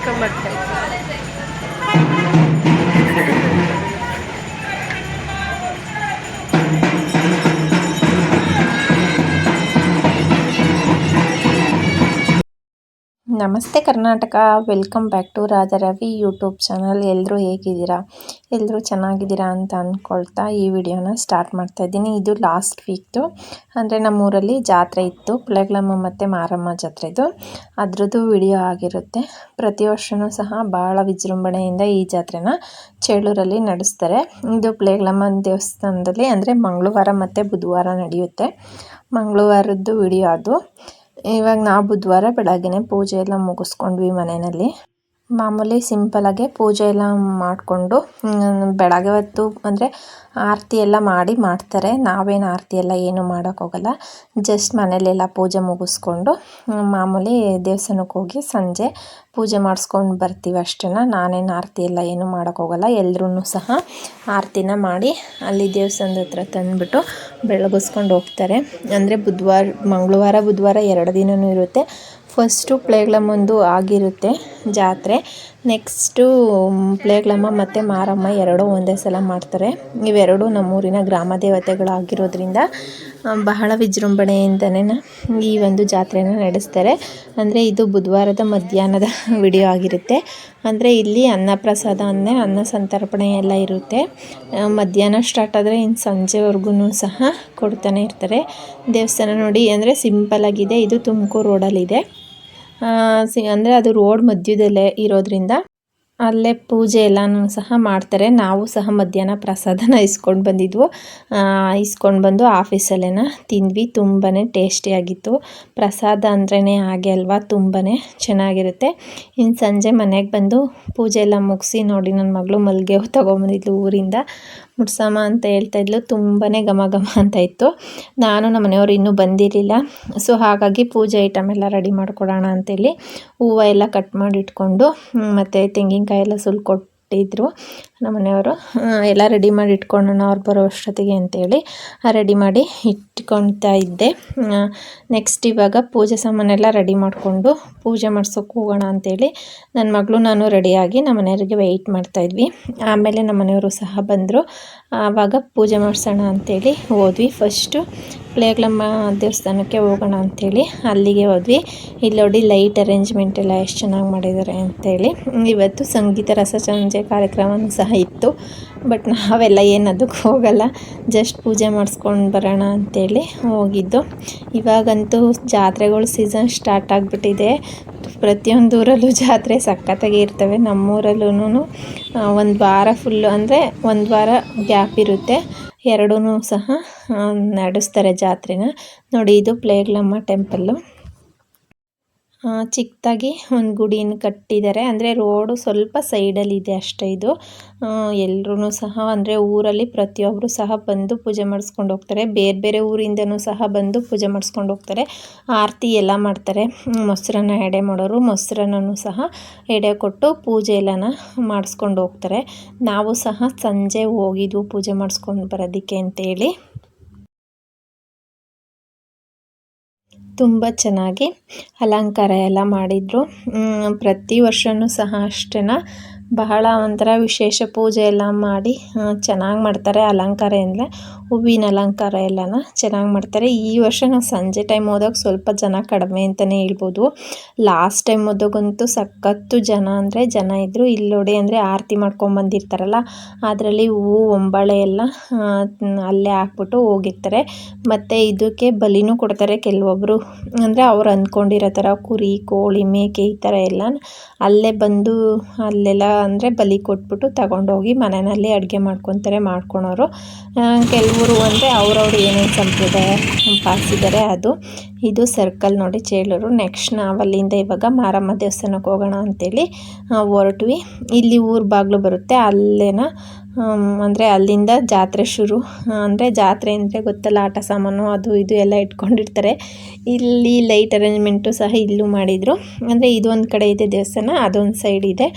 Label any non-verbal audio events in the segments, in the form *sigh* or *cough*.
fica marcado. ನಮಸ್ತೆ Karnataka. Welcome back to Radharavi YouTube channel. ಎಲ್ಲರೂ ಹೇಗಿದ್ದೀರಾ? ಎಲ್ಲರೂ ಚೆನ್ನಾಗಿದ್ದೀರಾ ಅಂತ ಅಂದ್ಕೊಳ್ತಾ ಈ ವಿಡಿಯೋನ ಸ್ಟಾರ್ಟ್ ಮಾಡ್ತಾ ಇದ್ದೀನಿ. ಇದು ಲಾಸ್ಟ್ ವೀಕ್ದು. ಅಂದರೆ ನಮ್ಮೂರಲ್ಲಿ ಜಾತ್ರೆ ಇತ್ತು. ಪುಳೆಗ್ಲಮ್ಮ ಮತ್ತು ಮಾರಮ್ಮ ಜಾತ್ರೆದು. ಅದರದ್ದು ವಿಡಿಯೋ ಆಗಿರುತ್ತೆ. ಪ್ರತಿ ವರ್ಷವೂ ಸಹ ಭಾಳ ವಿಜೃಂಭಣೆಯಿಂದ ಈ ಜಾತ್ರೆನ ಚೇಳೂರಲ್ಲಿ ನಡೆಸ್ತಾರೆ. ಇದು ಪುಳೆಗ್ಲಮ್ಮನ ದೇವಸ್ಥಾನದಲ್ಲಿ ಅಂದರೆ ಮಂಗಳವಾರ ಮತ್ತು ಬುಧವಾರ ನಡೆಯುತ್ತೆ. ಮಂಗಳವಾರದ್ದು ವಿಡಿಯೋ ಅದು. ಇವಾಗ ನಾವು ಬುಧವಾರ ಬೆಳಗ್ಗೆನೇ ಪೂಜೆ ಎಲ್ಲ ಮುಗಿಸ್ಕೊಂಡ್ವಿ ಮನೆಯಲ್ಲಿ. ಮಾಮೂಲಿ ಸಿಂಪಲಾಗೆ ಪೂಜೆ ಎಲ್ಲ ಮಾಡಿಕೊಂಡು ಬೆಳಗ್ಗೆ ಹೊತ್ತು ಅಂದರೆ ಆರತಿ ಎಲ್ಲ ಮಾಡಿ ಮಾಡ್ತಾರೆ. ನಾವೇನು ಆರತಿ ಎಲ್ಲ ಏನು ಮಾಡೋಕ್ಕೋಗಲ್ಲ ಜಸ್ಟ್ ಮನೇಲೆಲ್ಲ ಪೂಜೆ ಮುಗಿಸ್ಕೊಂಡು ಮಾಮೂಲಿ ದೇವಸ್ಥಾನಕ್ಕೆ ಹೋಗಿ ಸಂಜೆ ಪೂಜೆ ಮಾಡಿಸ್ಕೊಂಡು ಬರ್ತೀವಿ ಅಷ್ಟನ್ನು ನಾನೇನು ಆರತಿ ಎಲ್ಲ ಏನು ಮಾಡೋಕ್ಕೋಗಲ್ಲ ಎಲ್ಲರೂ ಸಹ ಆರತಿನ ಮಾಡಿ ಅಲ್ಲಿ ದೇವಸ್ಥಾನದ ಹತ್ರ ತಂದುಬಿಟ್ಟು ಬೆಳಗಿಸ್ಕೊಂಡು ಹೋಗ್ತಾರೆ. ಅಂದರೆ ಬುಧವಾರ, ಮಂಗಳವಾರ, ಬುಧವಾರ ಎರಡು ದಿನವೂ ಇರುತ್ತೆ. ಫಸ್ಟು ಪ್ಲೇಗ್ಲಮ್ಮಂದು ಆಗಿರುತ್ತೆ ಜಾತ್ರೆ. ನೆಕ್ಸ್ಟು ಪ್ಲೇಗ್ಲಮ್ಮ ಮತ್ತು ಮಾರಮ್ಮ ಎರಡೂ ಒಂದೇ ಸಲ ಮಾಡ್ತಾರೆ. ಇವೆರಡೂ ನಮ್ಮೂರಿನ ಗ್ರಾಮ ದೇವತೆಗಳಾಗಿರೋದ್ರಿಂದ ಬಹಳ ವಿಜೃಂಭಣೆಯಿಂದನೇ ಈ ಒಂದು ಜಾತ್ರೆನ ನಡೆಸ್ತಾರೆ. ಅಂದರೆ ಇದು ಬುಧವಾರದ ಮಧ್ಯಾಹ್ನದ *laughs* ವಿಡಿಯೋ ಆಗಿರುತ್ತೆ. ಅಂದರೆ ಇಲ್ಲಿ ಅನ್ನಪ್ರಸಾದ ಅಂದರೆ ಅನ್ನ ಸಂತರ್ಪಣೆ ಎಲ್ಲ ಇರುತ್ತೆ. ಮಧ್ಯಾಹ್ನ ಸ್ಟಾರ್ಟ್ ಆದರೆ ಇನ್ನು ಸಂಜೆವರೆಗೂ ಸಹ ಕೊಡ್ತಾನೆ ಇರ್ತಾರೆ. ದೇವಸ್ಥಾನ ನೋಡಿ, ಅಂದರೆ ಸಿಂಪಲ್ಲಾಗಿದೆ ಇದು ತುಮಕೂರು ರೋಡಲ್ಲಿದೆ ಅಂದರೆ ಅದು ರೋಡ್ ಮಧ್ಯದಲ್ಲೇ ಇರೋದ್ರಿಂದ ಅಲ್ಲೇ ಪೂಜೆ ಎಲ್ಲನೂ ಸಹ ಮಾಡ್ತಾರೆ. ನಾವು ಸಹ ಮಧ್ಯಾಹ್ನ ಪ್ರಸಾದನ ಇಸ್ಕೊಂಡು ಬಂದಿದ್ವು. ಇಸ್ಕೊಂಡು ಬಂದು ಆಫೀಸಲ್ಲೇನ ತಿಂದ್ವಿ. ತುಂಬಾ ಟೇಸ್ಟಿಯಾಗಿತ್ತು ಪ್ರಸಾದ ಅಂದ್ರೇ ಹಾಗೆ ಅಲ್ವಾ? ತುಂಬಾ ಚೆನ್ನಾಗಿರುತ್ತೆ. ಇನ್ನು ಸಂಜೆ ಮನೆಗೆ ಬಂದು ಪೂಜೆ ಎಲ್ಲ ಮುಗಿಸಿ ನೋಡಿ ನನ್ನ ಮಗಳು ಮಲ್ಲಿಗೆ ತೊಗೊಂಬಂದಿದ್ಲು ಊರಿಂದ. ಮುಡ್ಸಮ್ಮ ಅಂತ ಹೇಳ್ತಾ ಇದ್ಲು. ತುಂಬಾ ಘಮ ಘಮ ಅಂತ ಇತ್ತು. ನಾನು ನಮ್ಮ ಮನೆಯವರು ಇನ್ನೂ ಬಂದಿರಲಿಲ್ಲ. ಸೊ ಹಾಗಾಗಿ ಪೂಜೆ ಐಟಮ್ ಎಲ್ಲ ರೆಡಿ ಮಾಡಿಕೊಡೋಣ ಅಂತೇಳಿ ಹೂವು ಎಲ್ಲ ಕಟ್ ಮಾಡಿ ಇಟ್ಕೊಂಡು ಮತ್ತು ತೆಂಗಿನಕಾಯಿ ಎಲ್ಲ ಸುಲ್ಕೊಟ್ಟಿದ್ರು ನಮ್ಮ ಮನೆಯವರು. ಎಲ್ಲ ರೆಡಿ ಮಾಡಿ ಇಟ್ಕೊಳ್ಳೋಣ ಅವ್ರು ಬರೋ ಅಷ್ಟೊತ್ತಿಗೆ ಅಂತೇಳಿ ರೆಡಿ ಮಾಡಿ ಇಟ್ಕೊತಾ ಇದ್ದೆ. ನೆಕ್ಸ್ಟ್ ಇವಾಗ ಪೂಜೆ ಸಾಮಾನೆಲ್ಲ ರೆಡಿ ಮಾಡಿಕೊಂಡು ಪೂಜೆ ಮಾಡ್ಸೋಕೆ ಹೋಗೋಣ ಅಂತೇಳಿ ನನ್ನ ಮಗಳು ನಾನು ರೆಡಿಯಾಗಿ ನಮ್ಮ ಮನೆಯವರಿಗೆ ವೆಯ್ಟ್ ಮಾಡ್ತಾಯಿದ್ವಿ ಆಮೇಲೆ ನಮ್ಮ ಮನೆಯವರು ಸಹ ಬಂದರು. ಆವಾಗ ಪೂಜೆ ಮಾಡಿಸೋಣ ಅಂತೇಳಿ ಹೋದ್ವಿ. ಫಸ್ಟು ಪ್ಲೇಗ್ಲಮ್ಮ ದೇವಸ್ಥಾನಕ್ಕೆ ಹೋಗೋಣ ಅಂಥೇಳಿ ಅಲ್ಲಿಗೆ ಹೋದ್ವಿ. ಇಲ್ಲಿ ನೋಡಿ ಲೈಟ್ ಅರೇಂಜ್ಮೆಂಟ್ ಎಲ್ಲ ಎಷ್ಟು ಚೆನ್ನಾಗಿ ಮಾಡಿದ್ದಾರೆ ಅಂಥೇಳಿ ಇವತ್ತು ಸಂಗೀತ ರಸಸಂಜೆ ಕಾರ್ಯಕ್ರಮವೂ ಸಹ ಇತ್ತು. ಬಟ್ ನಾವೆಲ್ಲ ಏನದಕ್ಕೆ ಹೋಗಲ್ಲ ಜಸ್ಟ್ ಪೂಜೆ ಮಾಡಿಸ್ಕೊಂಡು ಬರೋಣ ಅಂಥೇಳಿ ಹೋಗಿದ್ದು. ಇವಾಗಂತೂ ಜಾತ್ರೆಗಳು ಸೀಸನ್ ಸ್ಟಾರ್ಟ್ ಆಗಿಬಿಟ್ಟಿದೆ. ಪ್ರತಿಯೊಂದು ಊರಲ್ಲೂ ಜಾತ್ರೆ ಸಖತ್ತಾಗಿ ಇರ್ತವೆ. ನಮ್ಮೂರಲ್ಲೂ ಒಂದು ವಾರ ಫುಲ್ಲು ಅಂದರೆ ಒಂದು ವಾರ ಗ್ಯಾಪ್ ಇರುತ್ತೆ. ಎರಡೂ ಸಹ ನಡೆಸ್ತಾರೆ ಜಾತ್ರೆನ. ನೋಡಿ, ಇದು ಪ್ಲೇಗ್ಲಮ್ಮ ಟೆಂಪಲ್ಲು ಚಿಕ್ಕದಾಗಿ ಒಂದು ಗುಡಿನ ಕಟ್ಟಿದ್ದಾರೆ ಅಂದರೆ ರೋಡು ಸ್ವಲ್ಪ ಸೈಡಲ್ಲಿದೆ ಅಷ್ಟೇ ಇದು. ಎಲ್ಲರೂ ಸಹ, ಅಂದರೆ ಊರಲ್ಲಿ ಪ್ರತಿಯೊಬ್ಬರು ಸಹ ಬಂದು ಪೂಜೆ ಮಾಡಿಸ್ಕೊಂಡು ಹೋಗ್ತಾರೆ. ಬೇರೆ ಬೇರೆ ಊರಿಂದನೂ ಸಹ ಬಂದು ಪೂಜೆ ಮಾಡಿಸ್ಕೊಂಡು ಹೋಗ್ತಾರೆ. ಆರತಿ ಎಲ್ಲ ಮಾಡ್ತಾರೆ. ಮೊಸರನ್ನ ಎಡೆ ಮಾಡೋರು ಮೊಸರನ್ನೂ ಸಹ ಎಡೆ ಕೊಟ್ಟು ಪೂಜೆ ಎಲ್ಲನ ಮಾಡಿಸ್ಕೊಂಡು ಹೋಗ್ತಾರೆ. ನಾವು ಸಹ ಸಂಜೆ ಹೋಗಿದ್ವು ಪೂಜೆ ಮಾಡಿಸ್ಕೊಂಡು ಬರೋದಕ್ಕೆ ಅಂತೇಳಿ. ತುಂಬ ಚೆನ್ನಾಗಿ ಅಲಂಕಾರ ಎಲ್ಲ ಮಾಡಿದರು. ಪ್ರತಿ ವರ್ಷವೂ ಸಹ ಅಷ್ಟೇ ಬಹಳ ಒಂಥರ ವಿಶೇಷ ಪೂಜೆ ಎಲ್ಲ ಮಾಡಿ ಚೆನ್ನಾಗಿ ಮಾಡ್ತಾರೆ ಅಲಂಕಾರ ಅಂದರೆ ಹೂವಿನ ಅಲಂಕಾರ ಎಲ್ಲನ ಚೆನ್ನಾಗಿ ಮಾಡ್ತಾರೆ. ಈ ವರ್ಷ ನಾವು ಸಂಜೆ ಟೈಮ್ ಹೋದಾಗ ಸ್ವಲ್ಪ ಜನ ಕಡಿಮೆ ಅಂತಲೇ ಹೇಳ್ಬೋದು. ಲಾಸ್ಟ್ ಟೈಮ್ ಹೋದಾಗಂತೂ ಸಖತ್ತು ಜನ ಅಂದರೆ ಜನ ಇದ್ದರು ಇಲ್ಲಿ ನೋಡಿ ಅಂದರೆ ಆರತಿ ಮಾಡ್ಕೊಂಬಂದಿರ್ತಾರಲ್ಲ ಅದರಲ್ಲಿ ಹೂವು ಒಂಬಳೆ ಎಲ್ಲ ಅಲ್ಲೇ ಹಾಕ್ಬಿಟ್ಟು ಹೋಗಿರ್ತಾರೆ. ಮತ್ತು ಇದಕ್ಕೆ ಬಲಿನೂ ಕೊಡ್ತಾರೆ. ಕೆಲವೊಬ್ಬರು ಅಂದರೆ ಅವ್ರು ಅಂದ್ಕೊಂಡಿರೋ ಥರ ಕುರಿ, ಕೋಳಿ, ಮೇಕೆ ಈ ಥರ ಎಲ್ಲ ಅಲ್ಲೇ ಬಂದು ಅಲ್ಲೆಲ್ಲ ಅಂದರೆ ಬಲಿ ಕೊಟ್ಬಿಟ್ಟು ತಗೊಂಡೋಗಿ ಮನೆಯಲ್ಲಿ ಅಡುಗೆ ಮಾಡ್ಕೊತಾರೆ, ಮಾಡ್ಕೊಳೋರು. ಕೆಲವರು ಅಂದರೆ ಅವ್ರವ್ರು ಏನೇನು ಸಂಪ್ರದಾಯ ಪಾಲಿಸಿದ್ದಾರೆ ಅದು. ಇದು ಸರ್ಕಲ್ ನೋಡಿ, ಚೇಳೂರು ನೆಕ್ಸ್ಟ್ ನಾವಲ್ಲಿಂದ ಇವಾಗ ಮಾರಮ್ಮ ದೇವಸ್ಥಾನಕ್ಕೆ ಹೋಗೋಣ ಅಂತೇಳಿ ಹೊರಟ್ವಿ. ಇಲ್ಲಿ ಊರು ಬಾಗಿಲು ಬರುತ್ತೆ, ಅಲ್ಲೇನ ಅಂದರೆ ಅಲ್ಲಿಂದ ಜಾತ್ರೆ ಶುರು. ಅಂದರೆ ಜಾತ್ರೆ ಅಂದರೆ ಗೊತ್ತಲ್ಲ, ಆಟ ಸಾಮಾನು ಅದು ಇದು ಎಲ್ಲ ಇಟ್ಕೊಂಡಿರ್ತಾರೆ. ಇಲ್ಲಿ ಲೈಟ್ ಅರೇಂಜ್ಮೆಂಟು ಸಹ ಇಲ್ಲೂ ಮಾಡಿದರು. ಅಂದರೆ ಇದೊಂದು ಕಡೆ ಇದೆ ದೇವಸ್ಥಾನ, ಅದೊಂದು ಸೈಡ್ ಇದೆ.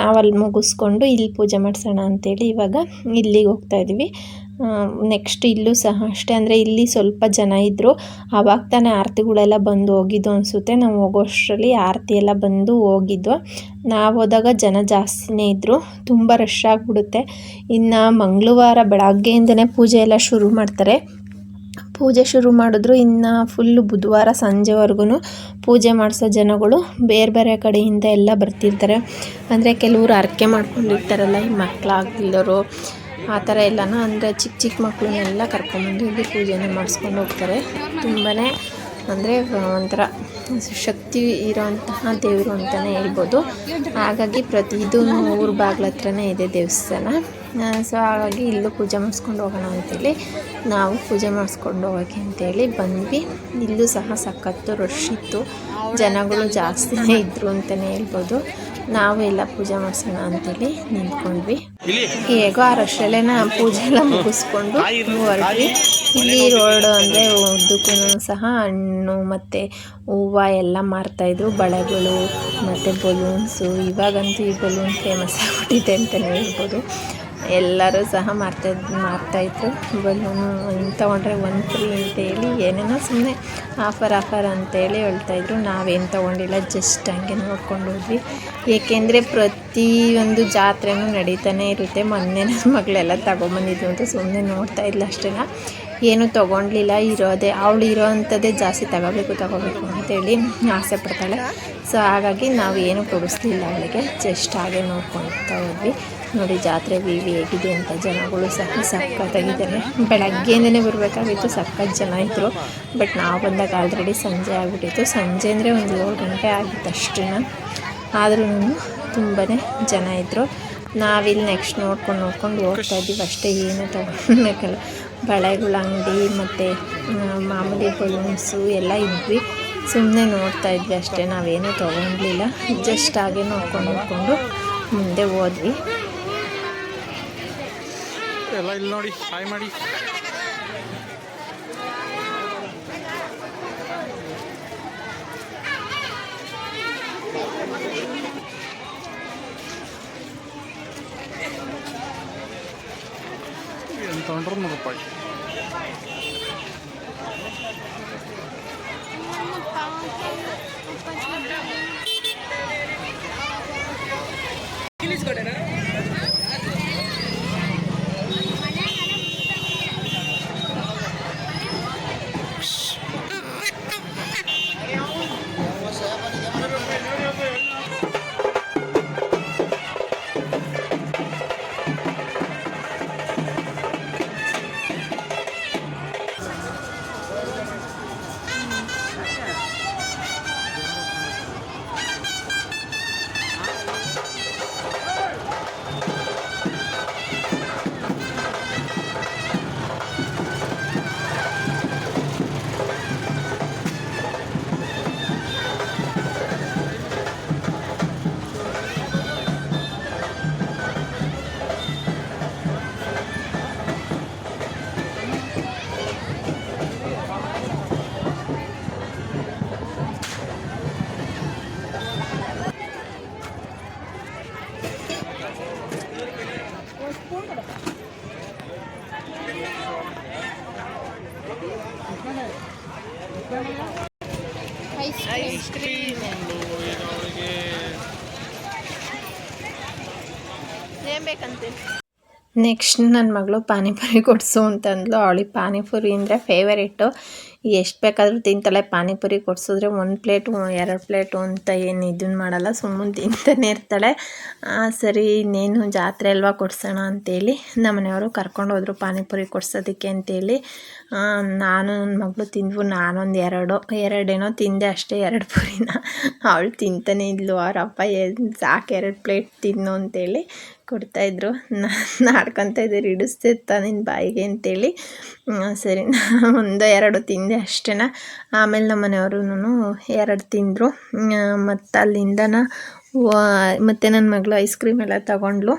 ನಾವಲ್ಲಿ ಮುಗಿಸ್ಕೊಂಡು ಇಲ್ಲಿ ಪೂಜೆ ಮಾಡಿಸೋಣ ಅಂತೇಳಿ ಇವಾಗ ಇಲ್ಲಿಗೆ ಹೋಗ್ತಾ ಇದ್ದೀವಿ ನೆಕ್ಸ್ಟ್ ಇಲ್ಲೂ ಸಹ ಅಷ್ಟೇ. ಅಂದರೆ ಇಲ್ಲಿ ಸ್ವಲ್ಪ ಜನ ಇದ್ದರು ಆವಾಗ ತಾನೇ ಆರತಿಗಳೆಲ್ಲ ಬಂದು ಹೋಗಿದ್ದು ಅನಿಸುತ್ತೆ. ನಾವು ಹೋಗೋಷ್ಟರಲ್ಲಿ ಆರತಿ ಎಲ್ಲ ಬಂದು ಹೋಗಿದ್ದು ನಾವು ಹೋದಾಗ ಜನ ಜಾಸ್ತಿನೇ ಇದ್ದರು ತುಂಬ ರಶ್ ಆಗಿಬಿಡುತ್ತೆ. ಇನ್ನು ಮಂಗಳವಾರ ಬೆಳಗ್ಗೆಯಿಂದನೇ ಪೂಜೆ ಎಲ್ಲ ಶುರು ಮಾಡ್ತಾರೆ. ಪೂಜೆ ಶುರು ಮಾಡಿದ್ರು. ಇನ್ನು ಫುಲ್ಲು ಬುಧವಾರ ಸಂಜೆವರೆಗೂ ಪೂಜೆ ಮಾಡಿಸೋ ಜನಗಳು ಬೇರೆ ಬೇರೆ ಕಡೆಯಿಂದ ಎಲ್ಲ ಬರ್ತಿರ್ತಾರೆ. ಅಂದರೆ ಕೆಲವರು ಹರಕೆ ಮಾಡ್ಕೊಂಡಿರ್ತಾರಲ್ಲ ಈ ಮಕ್ಕಳಾಗ್ದಿಲ್ಲವರು ಆ ಥರ ಎಲ್ಲನೂ ಅಂದರೆ ಚಿಕ್ಕ ಚಿಕ್ಕ ಮಕ್ಕಳನ್ನೆಲ್ಲ ಕರ್ಕೊಂಬಂದು ಇಲ್ಲಿ ಪೂಜೆನ ಮಾಡಿಸ್ಕೊಂಡು ಹೋಗ್ತಾರೆ. ತುಂಬಾ ಅಂದರೆ ಒಂಥರ ಶಕ್ತಿ ಇರೋಂತಹ ದೇವರು ಅಂತಲೇ ಹೇಳ್ಬೋದು. ಹಾಗಾಗಿ ಪ್ರತಿ ಇದು ಊರು ಬಾಗ್ಲ ಹತ್ರನೇ ಇದೆ ದೇವಸ್ಥಾನ. ಸೊ ಹಾಗಾಗಿ ಇಲ್ಲೂ ಪೂಜೆ ಮಾಡಿಸ್ಕೊಂಡು ಹೋಗೋಣ ಅಂತೇಳಿ ನಾವು ಪೂಜೆ ಮಾಡಿಸ್ಕೊಂಡು ಹೋಗೋಕೆ ಅಂತೇಳಿ ಬಂದ್ವಿ. ಇಲ್ಲೂ ಸಹ ಸಖತ್ತು ರಶ್ ಇತ್ತು. ಜನಗಳು ಜಾಸ್ತಿನೇ ಇದ್ದರು ಅಂತಲೇ ಹೇಳ್ಬೋದು. ನಾವು ಎಲ್ಲ ಪೂಜೆ ಮಾಡಿಸೋಣ ಅಂತೇಳಿ ನಿಂತ್ಕೊಂಡ್ವಿ. ಹೇಗೋ ಆ ರಶಲ್ಲೇ ಪೂಜೆ ಎಲ್ಲ ಮುಗಿಸ್ಕೊಂಡು ಹೊರಟ್ವಿ. ಇಲ್ಲಿ ರೋಡ್ ಅಂದರೆ ಉದ್ದಕ್ಕೂ ಸಹ ಹಣ್ಣು ಮತ್ತು ಹೂವು ಎಲ್ಲ ಮಾರ್ತಾಯಿದ್ರು ಬಳೆಗಳು ಮತ್ತು ಬಲೂನ್ಸು ಇವಾಗಂತೂ ಈ ಬಲೂನ್ ಫೇಮಸ್ ಆಗಿಬಿಟ್ಟಿದೆ ಅಂತಲೇ ಹೇಳ್ಬೋದು. ಎಲ್ಲರೂ ಸಹ ಮಾರ್ತಾ ಮಾರ್ತಾಯಿದ್ರು ಬಲೂನು ಒಂದು ತೊಗೊಂಡ್ರೆ ಒಂದು ಫ್ರೀ ಅಂತೇಳಿ ಏನೇನೋ ಸುಮ್ಮನೆ ಆಫರ್ ಆಫರ್ ಅಂತೇಳಿ ಹೇಳ್ತಾಯಿದ್ರು ನಾವೇನು ತೊಗೊಂಡಿಲ್ಲ, ಜಸ್ಟ್ ಹಂಗೆ ನೋಡ್ಕೊಂಡು ಹೋದ್ವಿ. ಏಕೆಂದರೆ ಪ್ರತಿಯೊಂದು ಜಾತ್ರೆನೂ ನಡೀತಾನೆ ಇರುತ್ತೆ. ಮೊನ್ನೆ ನನ್ನ ಮಗಳೆಲ್ಲ ತಗೊಂಬಂದಿದ್ದು ಅಂತ ಸುಮ್ಮನೆ ನೋಡ್ತಾ ಇದ್ಲು ಅಷ್ಟೇ. ಏನು ತೊಗೊಂಡ್ಲಿಲ್ಲ, ಇರೋದೇ, ಅವಳು ಇರೋ ಅಂಥದ್ದೇ ಜಾಸ್ತಿ ತಗೋಬೇಕು ತಗೋಬೇಕು ಅಂತೇಳಿ ಆಸೆ ಪಡ್ತಾಳೆ. ಸೊ ಹಾಗಾಗಿ ನಾವು ಏನು ಕೊಡಿಸ್ಲಿಲ್ಲ ಅವಳಿಗೆ. ಜಸ್ಟ್ ಹಾಗೆ ನೋಡ್ಕೊಳ್ತಾ ಹೋದ್ವಿ. ನೋಡಿ, ಜಾತ್ರೆ ವಿವಿ ಹೇಗಿದೆ ಅಂತ ಜನಗಳು ಸಹ ಸಕ್ಕತ್ತಾಗಿದ್ದಾರೆ ಬೆಳಗ್ಗೆಯಿಂದನೇ ಬರಬೇಕಾಗಿತ್ತು ಸಕ್ಕತ್ ಜನ ಇದ್ದರು ಬಟ್ ನಾವು ಬಂದಾಗ ಆಲ್ರೆಡಿ ಸಂಜೆ ಆಗಿಬಿಟ್ಟಿತ್ತು. ಸಂಜೆ ಅಂದರೆ ಒಂದು ಏಳು ಗಂಟೆ ಆಗಿತ್ತು ಅಷ್ಟೇ ಆದ್ರೂ ತುಂಬಾ ಜನ ಇದ್ದರು ನಾವಿಲ್ಲಿ ನೆಕ್ಸ್ಟ್ ನೋಡ್ಕೊಂಡು ನೋಡ್ಕೊಂಡು ಹೋಗ್ತಾ ಇದ್ದೀವಿ. ಅಷ್ಟೇ ಏನು ತೊಗೊಳ್ಬೇಕಲ್ಲ ಬಳೆಗಳ, ಅಂಗಡಿ ಮತ್ತು ಮಾಮೂಲಿ ಬಲೂನ್ಸು ಎಲ್ಲ ಇದ್ವಿ. ಸುಮ್ಮನೆ ನೋಡ್ತಾ ಇದ್ವಿ ಅಷ್ಟೇ. ನಾವೇನೂ ತೊಗೊಂಡಿಲ್ಲ ಜಸ್ಟ್ ಹಾಗೆ ನೋಡ್ಕೊಂಡು ನೋಡಿಕೊಂಡು ಮುಂದೆ ಹೋದ್ವಿ. ಎಲ್ಲ ಇಲ್ಲಿ ನೋಡಿ ಹಾಯ್ ಮಾಡಿ. ಏನು ತೊಗೊಂಡ್ರು ನೂರು ರೂಪಾಯಿ ಐಸ್ ಏನು ನೆಕ್ಸ್ಟ್ ನನ್ನ ಮಗಳು ಪಾನಿಪುರಿ ಕೊಡಿಸು ಅಂತಂದ್ಲು. ಅವಳಿಗೆ ಪಾನಿಪುರಿ ಅಂದರೆ ಫೇವರೇಟು ಎಷ್ಟು ಬೇಕಾದರೂ ತಿಂತಾಳೆ. ಪಾನಿಪುರಿ ಕೊಡಿಸಿದ್ರೆ ಒಂದು ಪ್ಲೇಟು ಎರಡು ಪ್ಲೇಟು ಅಂತ ಏನು ಇದನ್ನು ಮಾಡಲ್ಲ. ಸುಮ್ಮನೆ ತಿಂತಾನೆ ಇರ್ತಾಳೆ. ಸರಿ, ಇನ್ನೇನು ಜಾತ್ರೆ ಅಲ್ವಾ ಕೊಡ್ಸೋಣ ಅಂತೇಳಿ ನಮ್ಮ ಮನೆಯವರು ಕರ್ಕೊಂಡು ಹೋದರು ಪಾನಿಪುರಿ ಕೊಡ್ಸೋದಕ್ಕೆ ಅಂತೇಳಿ. ನಾನು ನನ್ನ ಮಗಳು ತಿಂದ್ವು, ನಾನೊಂದು ಎರಡು. ಎರಡೇನೋ ತಿಂದೆ ಅಷ್ಟೇ, ಎರಡು ಪುರಿನ. ಅವಳು ತಿಂತಾನೆ ಇದ್ಲು. ಅವರಪ್ಪ ಅಪ್ಪ ಸಾಕು, ಎರಡು ಪ್ಲೇಟ್ ತಿನ್ನು ಅಂತೇಳಿ ಕೊಡ್ತಾಯಿದ್ರು ನಾನು ಆಡ್ಕೊತ ಇದ್ದೀರಿ ಹಿಡಿಸ್ತಿತ್ತ ನಿನ್ನ ಬಾಯಿಗೆ ಅಂತೇಳಿ. ಸರಿ ಒಂದು ಎರಡು ತಿಂದೆ ಅಷ್ಟೇ ಆಮೇಲೆ ನಮ್ಮ ಮನೆಯವ್ರೂ ಎರಡು ತಿಂದರು. ಮತ್ತು ಅಲ್ಲಿಂದನ ಮತ್ತು ನನ್ನ ಮಗಳು ಐಸ್ ಕ್ರೀಮ್ ಎಲ್ಲ ತಗೊಂಡ್ಲು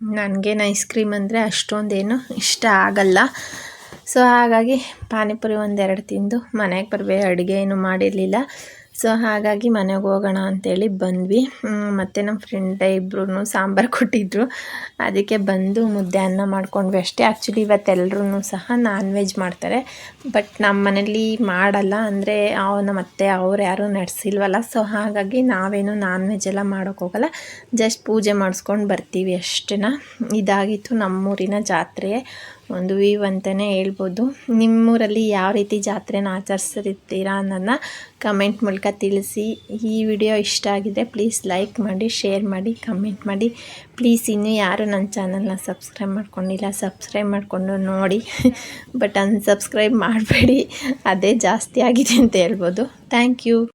ನನಗೇನು ಐಸ್ ಕ್ರೀಮ್ ಅಂದರೆ ಅಷ್ಟೊಂದೇನು ಇಷ್ಟ ಆಗಲ್ಲ. ಸೊ ಹಾಗಾಗಿ ಪಾನಿಪುರಿ ಒಂದೆರಡು ತಿಂದು ಮನೆಗೆ ಬರಬೇಕು, ಅಡುಗೆ ಏನು ಮಾಡಿರಲಿಲ್ಲ. ಸೊ ಹಾಗಾಗಿ ಮನೆಗೆ ಹೋಗೋಣ ಅಂತೇಳಿ ಬಂದ್ವಿ. ಮತ್ತು ನಮ್ಮ ಫ್ರೆಂಡ್ ಇಬ್ಬರೂ ಸಾಂಬಾರು ಕೊಟ್ಟಿದ್ರು. ಅದಕ್ಕೆ ಬಂದು ಮುದ್ದೆ ಅನ್ನ ಮಾಡ್ಕೊಂಡ್ವಿ ಅಷ್ಟೇ. ಆ್ಯಕ್ಚುಲಿ ಇವತ್ತೆಲ್ಲರೂ ಸಹ ನಾನ್ ವೆಜ್ ಮಾಡ್ತಾರೆ. ಬಟ್ ನಮ್ಮ ಮನೇಲಿ ಮಾಡಲ್ಲ. ಅಂದರೆ ನಮ್ಮ ಅತ್ತೆ, ಅವ್ರು ಯಾರೂ ನಡೆಸಿಲ್ವಲ್ಲ. ಸೊ ಹಾಗಾಗಿ ನಾವೇನು ನಾನ್ ವೆಜ್ ಎಲ್ಲ ಮಾಡೋಕ್ಕೋಗಲ್ಲ ಜಸ್ಟ್ ಪೂಜೆ ಮಾಡಿಸ್ಕೊಂಡು ಬರ್ತೀವಿ ಅಷ್ಟೇನ. ಇದಾಗಿತ್ತು ನಮ್ಮೂರಿನ ಜಾತ್ರೆ. ಒಂದು ವೀವ್ ಅಂತಲೇ ಹೇಳ್ಬೋದು. ನಿಮ್ಮೂರಲ್ಲಿ ಯಾವ ರೀತಿ ಜಾತ್ರೆನ ಆಚರಿಸಿರ್ತೀರಾ ಅನ್ನೋದನ್ನ ಕಮೆಂಟ್ ಮೂಲಕ ತಿಳಿಸಿ. ಈ ವಿಡಿಯೋ ಇಷ್ಟ ಆಗಿದೆ ಪ್ಲೀಸ್ ಲೈಕ್ ಮಾಡಿ, ಶೇರ್ ಮಾಡಿ, ಕಮೆಂಟ್ ಮಾಡಿ. ಪ್ಲೀಸ್ ಇನ್ನೂ ಯಾರು ನನ್ನ ಚಾನಲ್ನ ಸಬ್ಸ್ಕ್ರೈಬ್ ಮಾಡ್ಕೊಂಡಿಲ್ಲ, ಸಬ್ಸ್ಕ್ರೈಬ್ ಮಾಡಿಕೊಂಡು ನೋಡಿ. ಬಟ್ ಅನ್ಸಬ್ಸ್ಕ್ರೈಬ್ ಮಾಡಬೇಡಿ. ಅದೇ ಜಾಸ್ತಿ ಆಗಿದೆ ಅಂತ ಹೇಳ್ಬೋದು. Thank you.